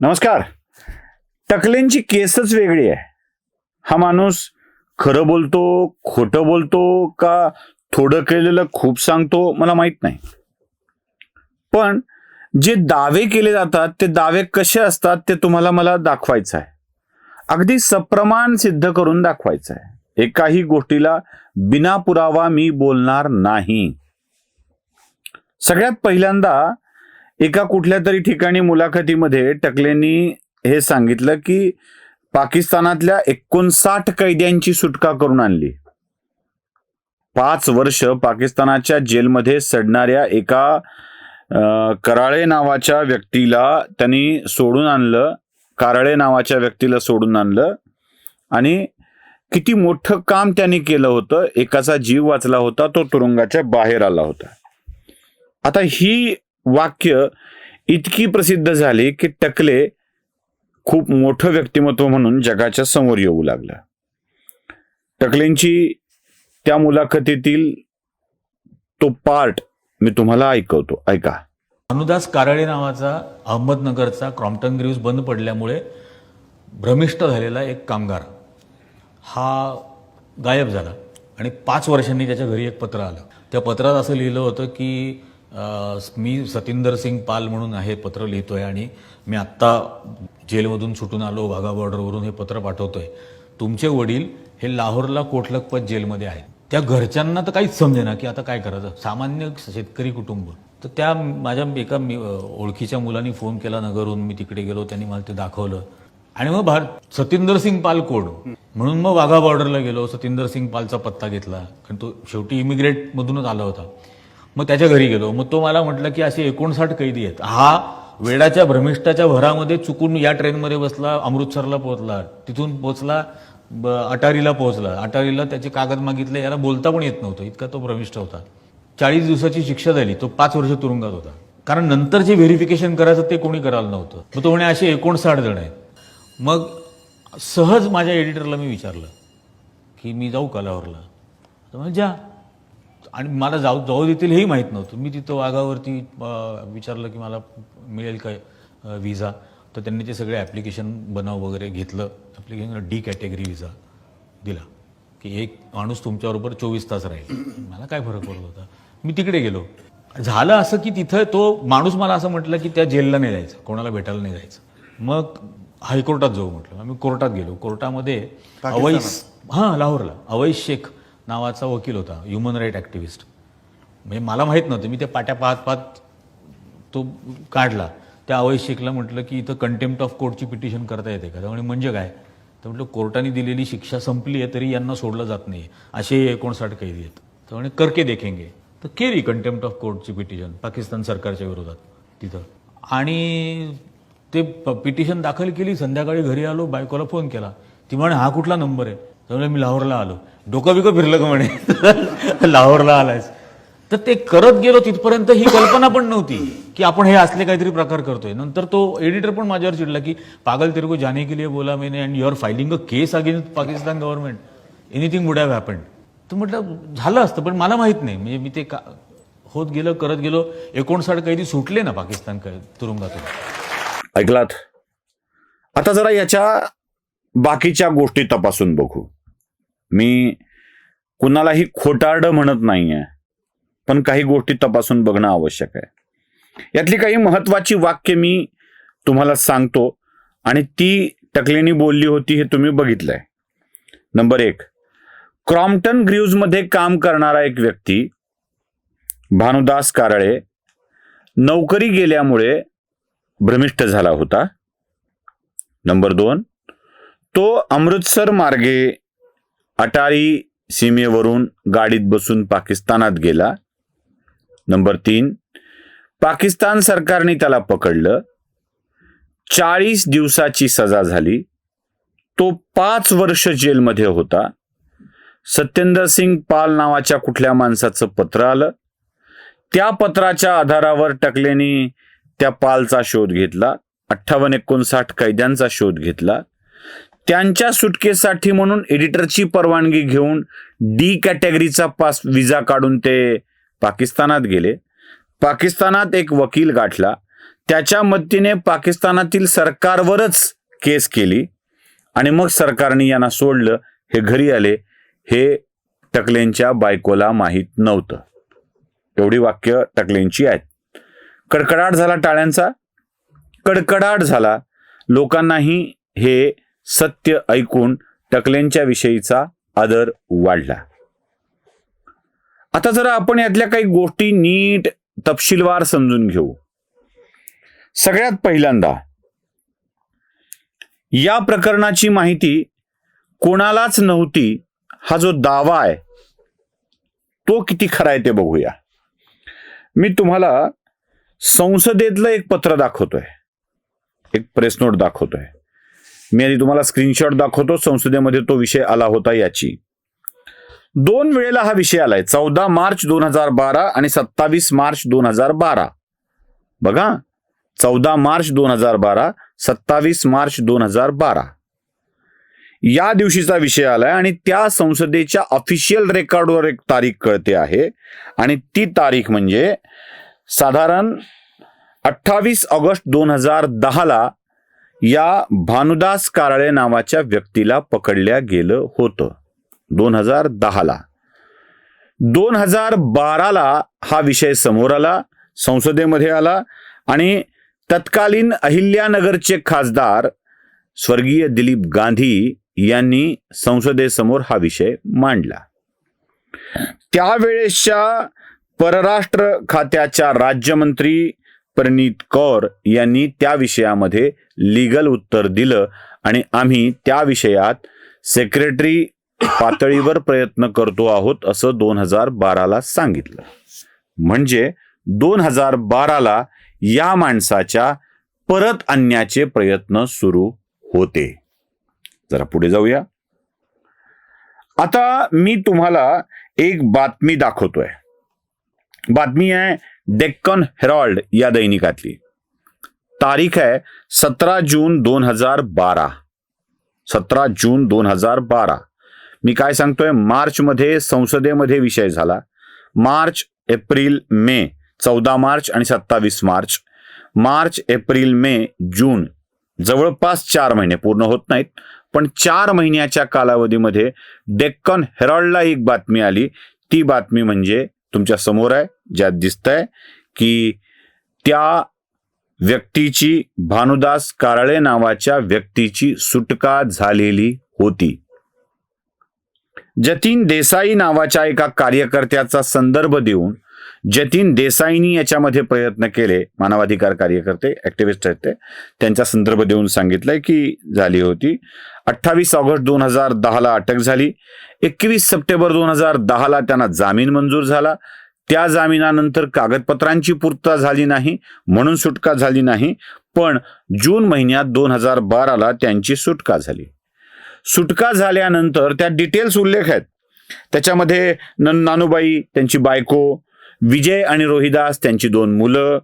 नमस्कार. टकलेंची केसच वेगळी आहे. हा माणूस खरं बोलतो खोटं बोलतो का थोडं केलेलं खूप सांगतो मला माहीत नाही. पण जे दावे केले जातात ते दावे कसे असतात ते तुम्हाला मला दाखवायचं आहे. अगदी सप्रमाण सिद्ध करून दाखवायचं आहे. एकाही गोष्टीला बिना पुरावा मी बोलणार नाही. सगळ्यात पहिल्यांदा एका कुठल्या तरी ठिकाणी मुलाखतीमध्ये टकलेंनी हे सांगितलं की पाकिस्तानातल्या एकोणसाठ कैद्यांची सुटका करून आणली. पाच वर्ष पाकिस्तानाच्या जेलमध्ये सडणाऱ्या एका कराळे नावाच्या व्यक्तीला त्यांनी सोडून आणलं कारळे नावाच्या व्यक्तीला सोडून आणलं आणि किती मोठं काम त्यांनी केलं होतं एकाचा जीव वाचला होता तो तुरुंगाच्या बाहेर आला होता. आता ही वाक्य इतकी प्रसिद्ध झाली की टकले खूप मोठं व्यक्तिमत्व म्हणून जगाच्या समोर येऊ लागलं. टकलेंची त्या मुलाखतीतील तो पार्ट मी तुम्हाला ऐकवतो. ऐका. अनुदास कारळे नावाचा अहमदनगरचा क्रॉम्प्टन ग्रीव्स बंद पडल्यामुळे भ्रमिष्ट झालेला एक कामगार. हा गायब झाला आणि पाच वर्षांनी त्याच्या घरी एक पत्र आलं. त्या पत्रात असं लिहिलं होतं की मी सतिंदर सिंग पाल म्हणून हे पत्र लिहितोय आणि मी आत्ता जेलमधून सुटून आलो वाघा बॉर्डरवरून हे पत्र पाठवतोय. तुमचे वडील हे लाहोरला कोटलखपत जेलमध्ये आहेत. त्या घरच्यांना तर काहीच समजेना की आता काय करायचं? सामान्य शेतकरी कुटुंब. तर त्या माझ्या एका मी- ओळखीच्या मुलांनी फोन केला नगरहून मी तिकडे गेलो त्यांनी मला ते दाखवलं. आणि मग भारत सतिंदर सिंग पाल कोड म्हणून मग वाघा बॉर्डरला गेलो सतिंदर सिंग पालचा पत्ता घेतला. कारण तो शेवटी इमिग्रेट मधूनच आला होता. मग त्याच्या घरी गेलो. मग तो मला म्हटलं की असे एकोणसाठ कैदी आहेत. हा वेडाच्या भ्रमिष्ठाच्या भरामध्ये चुकून या ट्रेनमध्ये बसला अमृतसरला पोहोचला. तिथून पोहोचला ब- अटारीला पोहोचला. अटारीला त्याचे कागद मागितले याला बोलता पण येत नव्हतं. इतका तो भ्रमिष्ठ होता. चाळीस दिवसाची शिक्षा झाली. तो पाच वर्ष तुरुंगात होता. कारण नंतर जे व्हेरिफिकेशन करायचं ते कोणी करायला नव्हतं. मग तो म्हणे असे एकोणसाठ जण आहेत. मग सहज माझ्या एडिटरला मी विचारलं की मी जाऊ कलावरला तर म्हणजे जा. आणि मला जाऊ जाऊ देतील हेही माहीत नव्हतं. मी तिथं वाघावरती विचारलं की मला मिळेल काय विजा तर त्यांनी ते सगळे ॲप्लिकेशन बनव वगैरे घेतलं. ॲप्लिकेशन डी कॅटेगरी विजा दिला. की एक माणूस तुमच्याबरोबर चोवीस तास राहील. मला काय फरक पडत होता? मी तिकडे गेलो. झालं असं की तिथं तो माणूस मला असं म्हटलं की त्या जेलला नाही जायचं. कोणाला भेटायला नाही जायचं. मग हायकोर्टात जाऊ म्हटलं. आम्ही कोर्टात गेलो. कोर्टामध्ये अवैस हां लाहोरला. अवैस शेख नावाचा वकील होता ह्युमन राईट ॲक्टिव्हिस्ट म्हणजे मला माहीत नव्हतं मी ते पाट्या पाहत पाहत तो काढला. त्या अवैध शिकला म्हटलं की इथं कंटेम्प्ट ऑफ कोर्टची पिटिशन करता येते का? त्यामुळे म्हणजे काय? तर म्हटलं कोर्टाने दिलेली शिक्षा संपली आहे तरी यांना सोडलं जात नाही. असे एकोणसाठ कैदी आहेत. तर म्हणे करके देखेंगे. तर केली कंटेम्प्ट ऑफ कोर्टची पिटिशन पाकिस्तान सरकारच्या विरोधात तिथं. आणि ते पिटिशन दाखल केली संध्याकाळी घरी आलो बायकोला फोन केला. ती म्हणे हा कुठला नंबर आहे? त्यामुळे मी लाहोरला आलो. डोकं बिकं फिरलं का म्हणे. लाहोरला आलायस. तर ते करत गेलो तिथपर्यंत ही कल्पना पण नव्हती की आपण हे असले काहीतरी प्रकार करतोय. नंतर तो एडिटर पण माझ्यावर चिडला की पागल तेरे जाने के लिए बोला मैंने and your filing a case against Pakistan government anything would have happen तर म्हटलं झालं असतं पण मला माहीत नाही. म्हणजे मी ते का होत गेलं करत गेलो. एकोणसाठ कैदी सुटले ना पाकिस्तान तुरुंगातून. ऐकलात? आता जरा याच्या बाकीच्या गोष्टी तपासून बघू. मी कुणालाही खोटारडं म्हणत नाहीये पण काही गोष्टी तपासून बघणं आवश्यक आहे. यातली काही महत्वाची वाक्य मी तुम्हाला सांगतो आणि ती टकलेनी बोलली होती हे तुम्ही बघितलंय. नंबर एक क्रॉम्प्टन ग्रीव्जमध्ये काम करणारा एक व्यक्ती भानुदास कारळे नोकरी गेल्यामुळे भ्रमिष्ठ झाला होता. नंबर दोन तो अमृतसर मार्गे अटारी सीमेवरून गाडीत बसून पाकिस्तानात गेला. नंबर तीन पाकिस्तान सरकारने त्याला पकडलं. चाळीस दिवसाची सजा झाली. तो पाच वर्ष जेलमध्ये होता. सत्येंद्र सिंग पाल नावाच्या कुठल्या माणसाचं पत्र आलं? त्या पत्राच्या आधारावर टकलेनी त्या पालचा शोध घेतला. अठ्ठावन्न एकोणसाठ कैद्यांचा शोध घेतला. त्यांच्या सुटकेसाठी म्हणून एडिटरची परवानगी घेऊन डी कॅटेगरीचा पास विजा काढून ते पाकिस्तानात गेले. पाकिस्तानात एक वकील गाठला. त्याच्या मदतीने पाकिस्तानातील सरकारवरच केस केली आणि मग सरकारने यांना सोडलं. हे घरी आले. हे टकलेंच्या बायकोला माहीत नव्हतं. एवढी वाक्य टकलेंची आहेत. कडकडाट झाला टाळ्यांचा. कडकडाट झाला. लोकांनाही हे सत्य ऐकून टकलेंच्या विषयीचा आदर वाढला. आता जरा आपण यातल्या काही गोष्टी नीट तपशीलवार समजून घेऊ. सगळ्यात पहिल्यांदा या प्रकरणाची माहिती कोणालाच नव्हती हा जो दावा आहे तो किती खरा आहे ते बघूया. मी तुम्हाला संसदेतलं एक पत्र दाखवतोय. एक प्रेस नोट दाखवतोय. मी आधी तुम्हाला स्क्रीनशॉट दाखवतो संसदेमध्ये तो विषय आला होता याची. दोन वेळेला हा विषय आलाय चौदा मार्च दोन हजार बारा आणि सत्तावीस मार्च दोन हजार बारा. बघा चौदा मार्च दोन हजार बारा सत्तावीस मार्च दोन हजार बारा. या दिवशीचा विषय आलाय आणि त्या संसदेच्या ऑफिशियल रेकॉर्डवर एक तारीख कळते आहे आणि ती तारीख म्हणजे साधारण अठ्ठावीस ऑगस्ट दोन हजार दहाला या भानुदास कारळे नावाच्या व्यक्तीला पकडल्या गेलं होतं. दोन हजार दहाला. दोन हजार बाराला हा विषय समोर आला संसदेमध्ये आला आणि तत्कालीन अहिल्यानगरचे खासदार स्वर्गीय दिलीप गांधी यांनी संसदेसमोर हा विषय मांडला. त्यावेळेसच्या परराष्ट्र खात्याच्या राज्यमंत्री प्रणीत कौर यांनी त्या विषयामध्ये लिगल उत्तर दिलं आणि आम्ही त्या विषयात सेक्रेटरी पातळीवर प्रयत्न करतो आहोत असं दोन हजार बाराला सांगितलं. म्हणजे दोन हजार बाराला या माणसाच्या परत आणण्याचे प्रयत्न सुरू होते. जरा पुढे जाऊया. आता मी तुम्हाला एक बातमी दाखवतोय. बातमी आहे डेक्कन हेरॉल्ड या दैनिकातली. तारीख आहे सतरा जून दोन हजार बारा. सतरा जून दोन हजार बारा. मी काय सांगतोय? मार्चमध्ये संसदेमध्ये विषय झाला. मार्च एप्रिल मे चौदा मार्च आणि सत्तावीस March. March April May June. जवळपास चार महिने पूर्ण होत नाहीत. पण चार महिन्याच्या कालावधीमध्ये डेक्कन हेरॉल्डला एक बातमी आली. ती बातमी म्हणजे तुमच्यासमोर आहे ज्यात दिसतंय की त्या व्यक्तीची भानुदास कारळे नावाच्या व्यक्तीची सुटका झालेली होती. जतीन देसाई नावाच्या एका कार्यकर्त्याचा संदर्भ देऊन जतीन देसाईनी याच्यामध्ये प्रयत्न केले मानवाधिकार कार्यकर्ते ऍक्टिव्हिस्ट आहेत ते. त्यांचा संदर्भ देऊन सांगितलंय की झाली होती. अठ्ठावीस ऑगस्ट दोन हजार दहाला अटक झाली. एकवीस सप्टेंबर दोन हजार दहाला त्यांना जामीन मंजूर झाला. त्या जामिनानंतर कागदपत्रांची पूर्तता झाली नाही म्हणून सुटका झाली नाही. पण जून महिन्यात दोन हजार बाराला त्यांची सुटका झाली. सुटका झाल्यानंतर त्या डिटेल्स उल्लेख आहेत. त्याच्यामध्ये न नानूबाई त्यांची बायको विजय आणि रोहिदास त्यांची दोन मुलं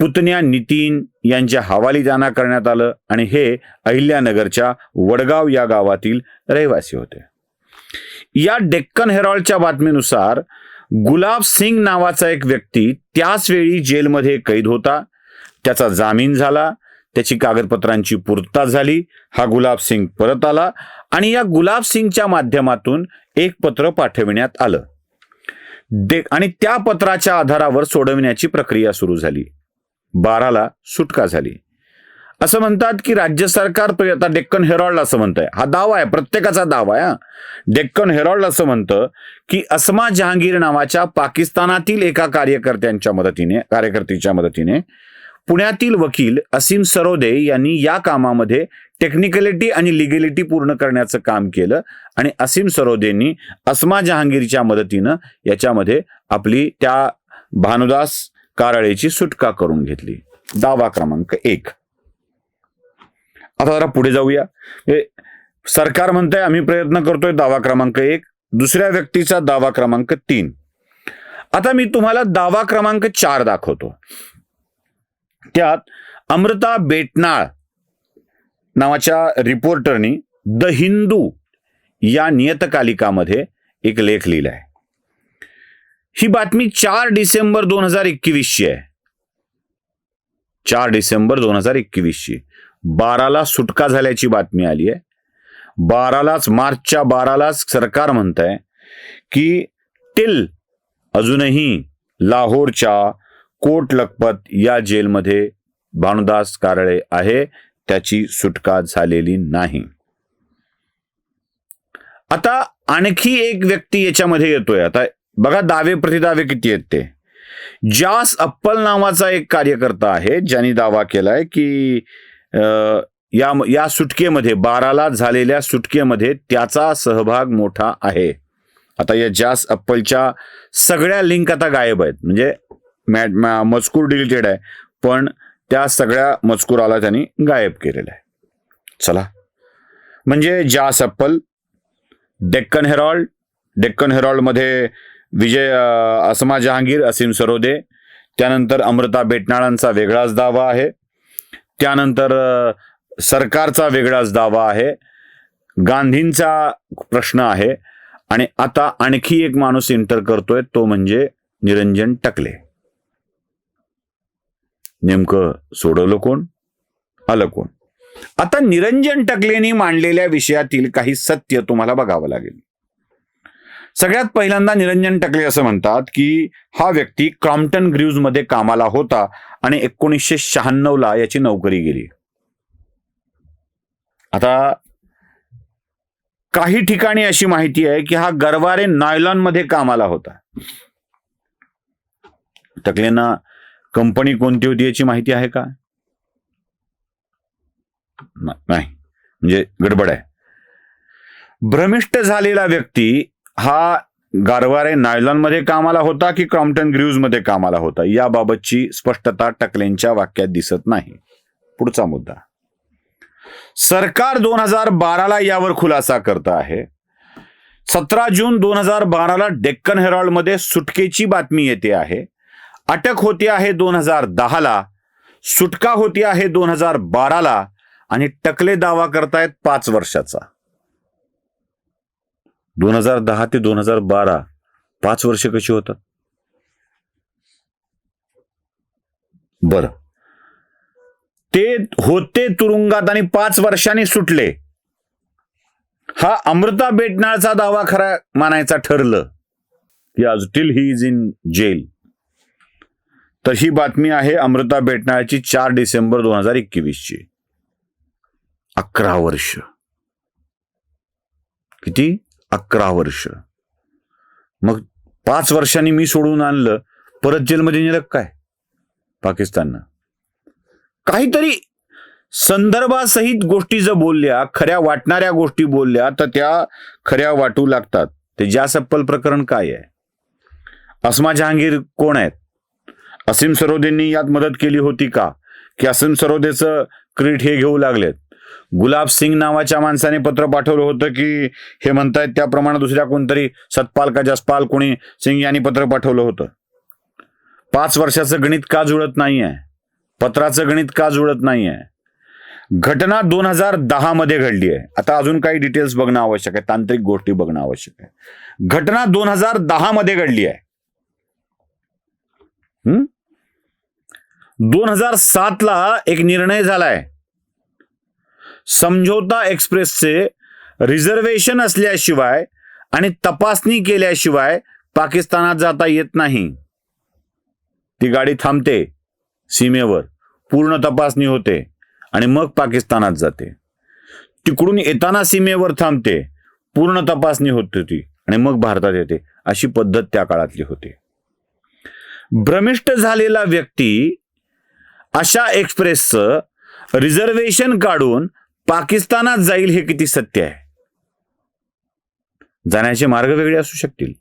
पुतण्या नितीन यांच्या हवाली जाना करण्यात आलं आणि हे अहिल्यानगरच्या वडगाव या गावातील रहिवासी होते. या डेक्कन हेरॉल्डच्या बातमीनुसार गुलाब सिंग नावाचा एक व्यक्ती त्याच वेळी जेलमध्ये कैद होता. त्याचा जामीन झाला. त्याची कागदपत्रांची पूर्तता झाली. हा गुलाब सिंग परत आला आणि या गुलाब सिंगच्या माध्यमातून एक पत्र पाठविण्यात आलं. डे आणि त्या पत्राच्या आधारावर सोडविण्याची प्रक्रिया सुरू झाली. बाराला सुटका झाली. असं म्हणतात की राज्य सरकार आता डेक्कन हेरॉल्ड असं म्हणतंय. हा दावा आहे प्रत्येकाचा दावा आहे डेक्कन हेरॉल्ड असं म्हणतं की अस्मा जहांगीर नावाच्या पाकिस्तानातील एका कार्यकर्त्यांच्या मदतीने कार्यकर्तीच्या मदतीने पुण्यातील वकील असीम सरोदे यांनी या कामामध्ये टेक्निकलिटी आणि लिगॅलिटी पूर्ण करण्याचं काम केलं. आणि असीम सरोदेंनी अस्मा जहांगीरच्या मदतीनं याच्यामध्ये आपली त्या भानुदास कारळेची सुटका करून घेतली. दावा क्रमांक एक. आता जरा पुढे जाऊया. सरकार म्हणतंय आम्ही प्रयत्न करतोय दावा क्रमांक एक. दुसऱ्या व्यक्तीचा दावा क्रमांक तीन. आता मी तुम्हाला दावा क्रमांक चार दाखवतो. त्यात अमृता बेटनाळ नावाच्या रिपोर्टरनी द हिंदू या नियतकालिकामध्ये एक लेख लिहिलाय. ही बातमी चार डिसेंबर दोन हजार एकवीसची आहे. चार डिसेंबर दोन हजार एकवीसची. बाराला सुटका झाल्याची बातमी आली आहे. बारालाच मार्चच्या बारालाच सरकार म्हणत आहे की टिल अजूनही लाहोरच्या कोट लखपत या जेलमध्ये भानुदास कारळे आहे. त्याची सुटका झालेली नाही. आता आणखी एक व्यक्ती याच्यामध्ये येतोय. आता बघा दावे प्रतिदावे किती आहेत ते. जास अप्पल नावाचा एक कार्यकर्ता आहे ज्यांनी दावा केलाय की या या सुटकेमध्ये बाराला झालेल्या सुटकेमध्ये त्याचा सहभाग मोठा आहे. आता या जास अप्पलच्या सगळ्या लिंक आता गायब आहेत. म्हणजे मॅ- मजकूर डिलीटेड आहे. पण त्या सगळ्या मजकुराला त्यांनी गायब केलेलं आहे. चला. म्हणजे जा सप्पल डेक्कन हेरॉल्ड डेक्कन हेरॉल्डमध्ये विजय असमा जहांगीर असीम सरोदे त्यानंतर अमृता बेटनाळांचा वेगळाच दावा आहे. त्यानंतर सरकारचा वेगळाच दावा आहे. गांधींचा प्रश्न आहे. आणि आता आणखी एक माणूस इंटर करतोय तो म्हणजे निरंजन टकले. नेमकं सोडवलं कोण? आलं कोण? आता निरंजन टकलेनी मांडलेल्या विषयातील काही सत्य तुम्हाला बघावं लागेल. सगळ्यात पहिल्यांदा निरंजन टकले असं म्हणतात की हा व्यक्ती क्रॉम्प्टन ग्रीव्जमध्ये कामाला होता आणि एकोणीसशे शहाण्णव ला याची नोकरी गेली. आता काही ठिकाणी अशी माहिती आहे की हा गरवारे नायलॉनमध्ये कामाला होता. टकलेंना कंपनी कोणती होती याची माहिती आहे का? नाही. म्हणजे गडबड आहे. भ्रमिष्ट झालेला व्यक्ती हा गारवारे नायलॉनमध्ये कामाला होता की क्रॉम्प्टन ग्रीव्जमध्ये कामाला होता? याबाबतची स्पष्टता टकलेंच्या वाक्यात दिसत नाही. पुढचा मुद्दा. सरकार दोन हजार बाराला यावर खुलासा करत आहे. सतरा जून दोन हजार बाराला डेक्कन हेरॉल्डमध्ये सुटकेची बातमी येते आहे. अटक होती आहे दोन हजार दहाला सुटका होती आहे दोन हजार बाराला आणि टकले दावा करतायत पाच वर्षाचा. दोन हजार दहा ते दोन हजार बारा पाच वर्ष कशी होतात? बर. ते होते तुरुंगात आणि पाच वर्षांनी सुटले. हा अमृता बेटनाळचा दावा खरा मानायचा ठरलं. की आज till he is in jail तर ही बातमी आहे अमृता भेटणाऱ्याची चार डिसेंबर दोन हजार एकवीस ची अकरा वर्ष. किती? अकरा वर्ष. मग पाच वर्षांनी मी सोडून आणलं परत जेलमध्ये नेलं काय? पाकिस्ताननं. काहीतरी संदर्भासहित गोष्टी जर बोलल्या खऱ्या वाटणाऱ्या गोष्टी बोलल्या तर त्या खऱ्या वाटू लागतात. ते ज्या सप्पल प्रकरण काय आहे? अस्मा जहांगीर कोण आहेत? असीम सरोदेंनी यात मदत केली होती का? की असीम सरोदेचं क्रीट हे घेऊ लागलेत. गुलाब सिंग नावाच्या माणसाने पत्र पाठवलं होतं की हे म्हणतायत त्याप्रमाणे दुसऱ्या कोणतरी सतपाल का जसपाल कोणी सिंग यांनी पत्र पाठवलं होतं. पाच वर्षाचं गणित का जुळत नाहीये? पत्राचं गणित का जुळत नाहीये? घटना दोन हजार दहा मध्ये घडली आहे. आता अजून काही डिटेल्स बघणं आवश्यक आहे. तांत्रिक गोष्टी बघणं आवश्यक आहे. घटना दोन हजार दहा मध्ये घडली आहे. दोन हजार सातला एक निर्णय झालाय. समझोता एक्सप्रेसचे रिझर्वेशन असल्याशिवाय आणि तपासणी केल्याशिवाय पाकिस्तानात जाता येत नाही. ती गाडी थांबते सीमेवर पूर्ण तपासणी होते आणि मग पाकिस्तानात जाते. तिकडून येताना सीमेवर थांबते पूर्ण तपासणी होत होती आणि मग भारतात येते अशी पद्धत त्या काळातली होती. भ्रमिष्ट झालेला व्यक्ती अशा एक्सप्रेसचं रिझर्वेशन काढून पाकिस्तानात जाईल हे किती सत्य आहे? जाण्याचे मार्ग वेगळे असू शकतील.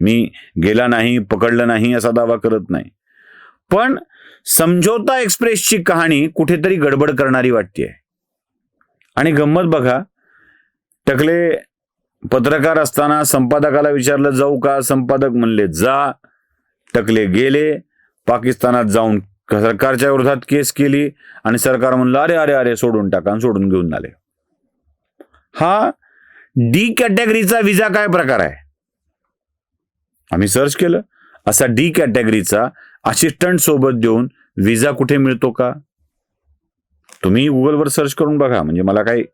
मी गेला नाही पकडलं नाही असा दावा करत नाही. पण समझोता एक्सप्रेसची कहाणी कुठेतरी गडबड करणारी वाटते. आणि गंमत बघा टकले पत्रकार असताना संपादकाला विचारलं जाऊ का? संपादक म्हणले जा. टकले गेले पाकिस्तानात जाऊन सरकारच्या विरोधात केस केली आणि सरकार म्हणलं अरे अरे अरे सोडून टाका आणि सोडून घेऊन आले. हा डी कॅटेगरीचा विजा काय प्रकार आहे? आम्ही सर्च केलं. असा डी कॅटेगरीचा असिस्टंट सोबत देऊन विजा कुठे मिळतो का? तुम्ही गुगलवर सर्च करून बघा. म्हणजे मला काही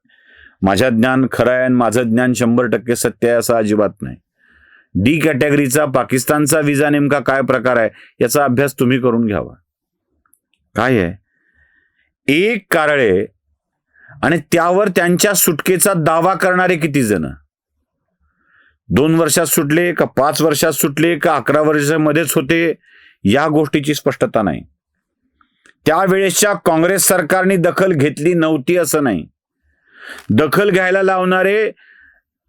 माझ्या ज्ञान खरं आहे आणि माझं ज्ञान शंभर टक्के सत्य आहे असं अजिबात नाही. डी कॅटेगरीचा पाकिस्तानचा विजा नेमका काय प्रकार आहे याचा अभ्यास तुम्ही करून घ्यावा. काय आहे? एक कारळे आणि त्यावर त्यांच्या सुटकेचा दावा करणारे किती जण? दोन वर्षात सुटले का पाच वर्षात सुटले का अकरा वर्षामध्येच होते? या गोष्टीची स्पष्टता नाही. त्यावेळेसच्या काँग्रेस सरकारने दखल घेतली नव्हती असं नाही. दखल घ्यायला लावणारे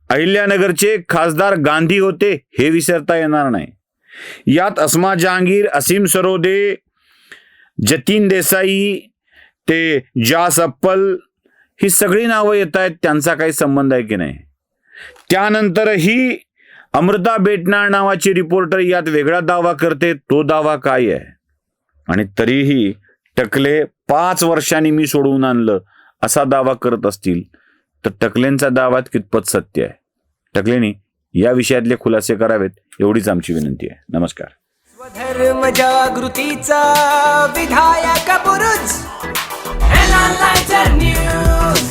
अहिल्यानगरचे खासदार गांधी होते हे विसरता येणार नाही. यात अस्मा जहांगीर असीम सरोदे जतीन देसाई ते जास अप्पल ही सगळी नावं येत आहेत त्यांचा काही संबंध आहे की नाही? त्यानंतरही अमृता बेटनाळ नावाची रिपोर्टर यात वेगळा दावा करते तो दावा काय आहे? आणि तरीही टकले पाच वर्षांनी मी सोडवून आणलं असा दावा करत असतील तर टकलेंचा दावात कितपत सत्य आहे? टकलेनी या विषयातले खुलासे करावेत एवढीच आमची विनंती आहे. नमस्कार. धर्म जागृतीचा विधायक पुरुष. न्यूज